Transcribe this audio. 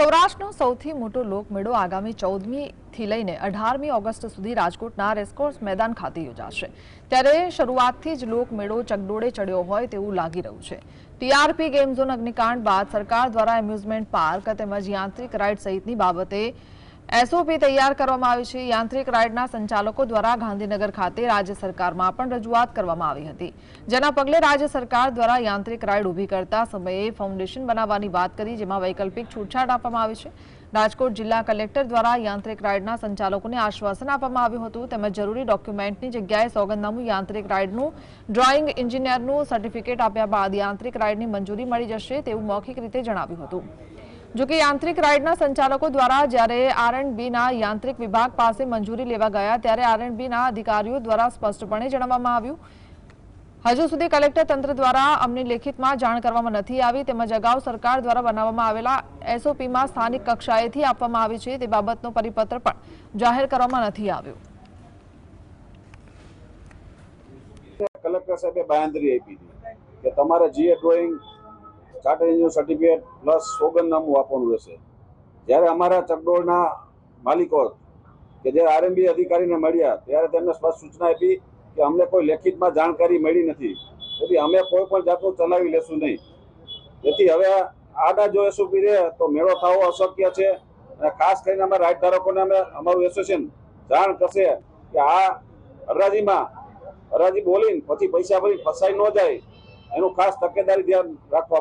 સૌરાષ્ટ્રનો સૌથી મોટો લોકમેળો આગામી ચૌદમી થી લઈને અઢારમી ઓગસ્ટ સુધી રાજકોટના રેસકોર્સ મેદાન ખાતે યોજાશે. ત્યારે શરૂઆતથી જ લોકમેળો ચગડોળે ચડ્યો હોય તેવું લાગી રહ્યું છે. ટીઆરપી ગેમ ઝોન અગ્નિકાંડ બાદ સરકાર દ્વારા એમ્યુઝમેન્ટ પાર્ક તેમજ યાંત્રિક રાઇડ સહિતની બાબતે એસઓપી તૈયાર કરવામાં આવી છે. યાંત્રિક રાઇડના સંચાલકો દ્વારા ગાંધીનગર ખાતે રાજ્ય સરકારમાં પણ રજૂઆત કરવામાં આવી હતી. જેના પગલે રાજ્ય સરકાર દ્વારા યાંત્રિક રાઇડ ઊભી કરતા સમયે ફાઉન્ડેશન બનાવવાની વાત કરી, જેમાં વૈકલ્પિક છૂટછાટ આપવામાં આવી છે. રાજકોટ જિલ્લા કલેક્ટર દ્વારા યાંત્રિક રાઇડના સંચાલકોને આશ્વાસન આપવામાં આવ્યું હતું. તેમજ જરૂરી ડોક્યુમેન્ટની જગ્યાએ સોગંદનામું યાંત્રિક રાઇડનું ડ્રોઈંગ એન્જિનિયરનું સર્ટિફિકેટ આપ્યા બાદ યાંત્રિક રાઇડની મંજૂરી મળી જશે તેવું મૌખિક રીતે જણાવ્યું હતું. જોકે યાંત્રિક રાઇડના સંચાલકો દ્વારા જ્યારે આર એન્ડ બીના યાંત્રિક વિભાગ પાસે મંજૂરી લેવા ગયા ત્યારે આર એન્ડ અધિકારીઓ દ્વારા સ્પષ્ટપણે જણાવવામાં આવ્યું. હજુ સુધી કલેક્ટર તંત્ર દ્વારા અમને લેખિતમાં જાણ કરવામાં નથી આવી તેમજ અગાઉ સરકાર દ્વારા બનાવવામાં આવેલા એસઓપીમાં સ્થાનિક કક્ષાએથી આપવામાં આવી છે તે બાબતનો પરિપત્ર પણ જાહેર કરવામાં નથી આવ્યો. કલેક્ટર સાહેબે બાંયધરી આપી કે તમારે જે drawing charter engineer certificate plus સોગંદનામું આપવાનું રહેશે. જ્યારે અમારા ચકડોળના માલિકો કે જે આરએમબી અધિકારીને મળ્યા, ત્યારે તેમને સ્પષ્ટ સૂચના આપી કે અમને કોઈ લેખિતમાં જાણકારી મળી નથી. તેથી અમે કોઈ પણ જાતનું ચલાવી લેશું નહીં. તેથી હવે આડા જો એસઓપી રહે, તો મેળો થવો અશક્ય છે. અને ખાસ કરીને અમે રાઈટ ધારકોને અમે, અમારું એસોસિએશન જાણ કરશે કે આ હરાજીમાં હરાજી બોલીને પછી પૈસા ભરી ફસાઈ ન જાય. એનું ખાસ તકેદારી ધ્યાન રાખવા